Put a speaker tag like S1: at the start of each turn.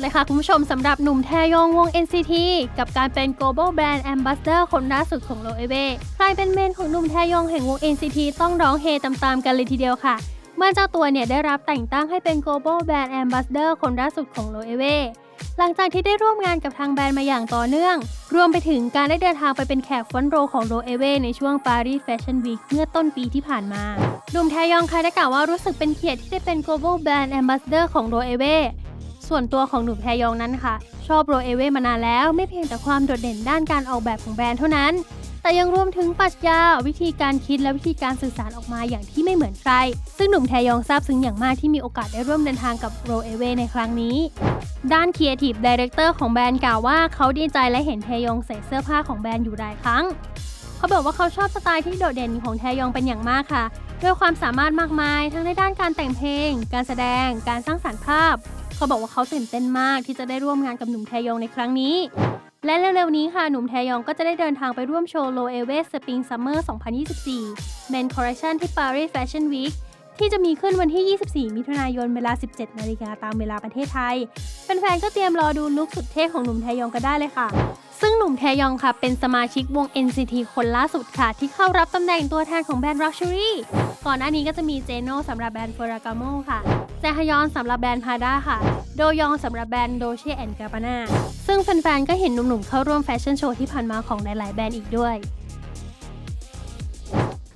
S1: เลยค่ะคุณผู้ชมสำหรับหนุ่มแทยองวง NCT กับการเป็น Global Brand Ambassador คนล่าสุดของโลเอเวใครเป็นเมนของหนุ่มแทยองแห่งวง NCT ต้องร้องเฮตามๆกันเลยทีเดียวค่ะ เมื่อเจ้าตัวเนี่ยได้รับแต่งตั้งให้เป็น Global Brand Ambassador คนล่าสุดของโลเอเวหลังจากที่ได้ร่วมงานกับทางแบรนด์มาอย่างต่อเนื่อง รวมไปถึงการได้เดินทางไปเป็นแขกฟรอนต์โรของโลเอเวในช่วง Paris Fashion Week เมื่อต้นปีที่ผ่านมาหนุ่มแทยองค่ะได้กล่าวว่ารู้สึกเป็นเกียรติที่ได้เป็น Global Brand Ambassador ของโลเอเว ส่วนตัวของหนุ่มแทยองนั้นค่ะ ชอบโรเอเวมานานแล้วไม่เพียงแต่ความโดดเด่นด้านการออกแบบของแบรนด์เท่านั้น แต่ยังรวมถึงปรัชญาวิธีการคิดและวิธีการสื่อสารออกมาอย่างที่ไม่เหมือนใคร ซึ่งหนุ่มแทยองซาบซึ้งอย่างมากที่มีโอกาสได้ร่วมเดินทางกับโรเอเวในครั้งนี้ด้าน Creative Director ของแบรนด์กล่าวว่าเขาดีใจและเห็นแทยองใส่เสื้อผ้าของแบรนด์อยู่หลายครั้ง เขาบอกว่าเขาชอบสไตล์ที่โดดเด่นของแทยองเป็นอย่างมากค่ะ ด้วยความสามารถมากมายทั้งในด้านการแต่งเพลง การแสดง การสร้างสรรค์ภาพ เขาบอกว่าเขาตื่นเต้นมากที่จะได้ร่วมงานกับหนุ่มแทยองในครั้งนี้ และเร็วๆนี้ค่ะหนุ่มแทยองก็จะได้เดินทางไปร่วมโชว์ Low e w e Spring Summer 2024 Men Collection ที่ Paris Fashion Week ที่จะมีขึ้นวันที่ 24 มิถุนายน เวลา 17 นาฬิกาตามเวลาประเทศไทย แฟนๆ ก็เตรียมรอดูลุคสุดเท่ของหนุ่มแทยองกันได้เลยค่ะ ซึ่งหนุ่มแทยองค่ะ เป็นสมาชิกวง NCT คนล่าสุดค่ะ ที่เข้ารับตำแหน่งตัวแทนของแบรนด์ Luxury ก่อนหน้านี้ก็จะมีเจโนสำหรับแบรนด์ Ferragamo ค่ะแจฮยอนสำหรับแบรนด์ Prada ค่ะ โดยองสำหรับแบรนด์ Dolce Gabbana ซึ่งแฟนๆ ก็เห็นหนุ่มๆ เข้าร่วมแฟชั่นโชว์ที่ผ่านมาของหลายๆ แบรนด์อีกด้วย